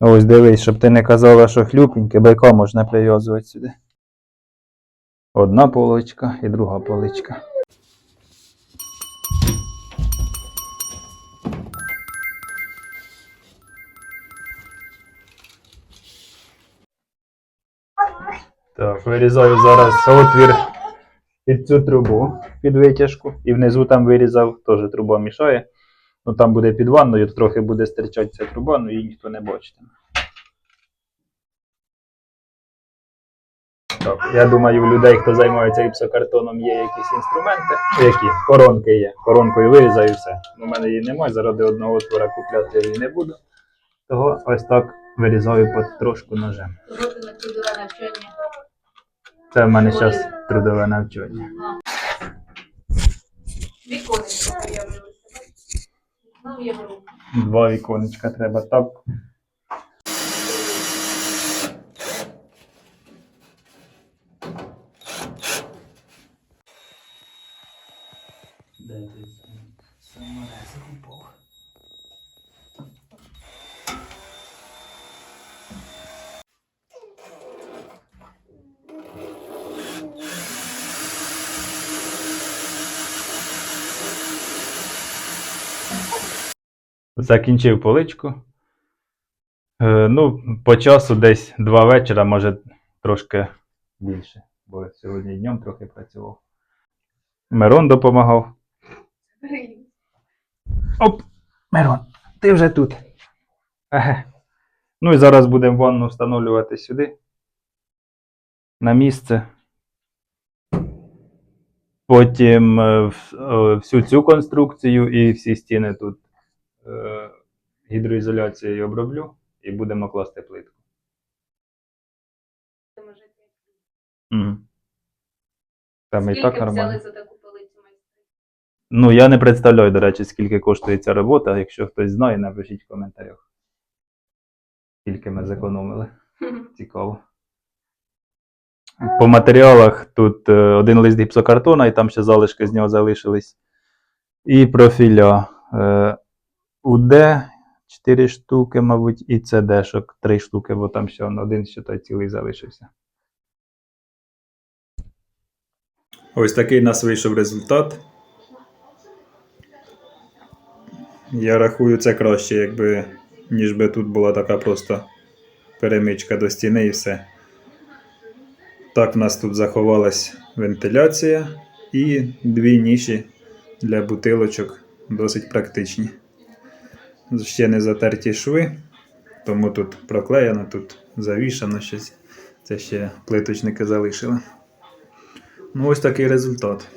Ось дивись, щоб ти не казала, що хлюпеньке, байка можна прив'язувати сюди. Одна поличка і друга поличка. Так, вирізаю зараз отвір під цю трубу, під витяжку. І внизу там вирізав, теж труба мішає. Ну там буде під ванною, трохи буде стирчати ця труба, ну її ніхто не бачитиме. Так, я думаю, у людей, хто займається гіпсокартоном, є якісь інструменти. Ну, Які? Коронки є. Коронкою вирізаю все. У мене її немає, заради одного отвора купляти її не буду. Того ось так вирізаю потрошку ножем. Трудове навчання. Це в мене зараз трудове навчання. Віконечко появилося. Два віконечка треба так. Закінчив поличку. Е, ну, по часу десь два вечора, може трошки більше, бо сьогодні днем трохи працював. Мирон допомагав. Оп! Мирон, ти вже тут. Еге. Ну і зараз будемо ванну встановлювати сюди. На місце. Потім е, е, всю цю конструкцію і всі стіни тут гідроізоляцією оброблю і будемо класти плитку. Угу. Там і так Скільки нормально. взяли за таку полицю майстри? Ну, я не представляю, до речі, скільки коштує ця робота. Якщо хтось знає, напишіть в коментарях. Скільки ми зекономили. Цікаво. По матеріалах тут е, один лист гіпсокартона, і там ще залишки з нього залишились. І профіля е, УД 4 штуки, мабуть, і ЦДшок 3 штуки, бо там ще один ще той цілий залишився. Ось такий у нас вийшов результат. Я рахую це краще, якби, ніж би тут була така просто перемичка до стіни і все. Так в нас тут заховалась вентиляція і дві ніші для бутилочок досить практичні. Ще не затерті шви, тому тут проклеєно, тут завішано щось. Це ще плиточники залишили. Ну, ось такий результат.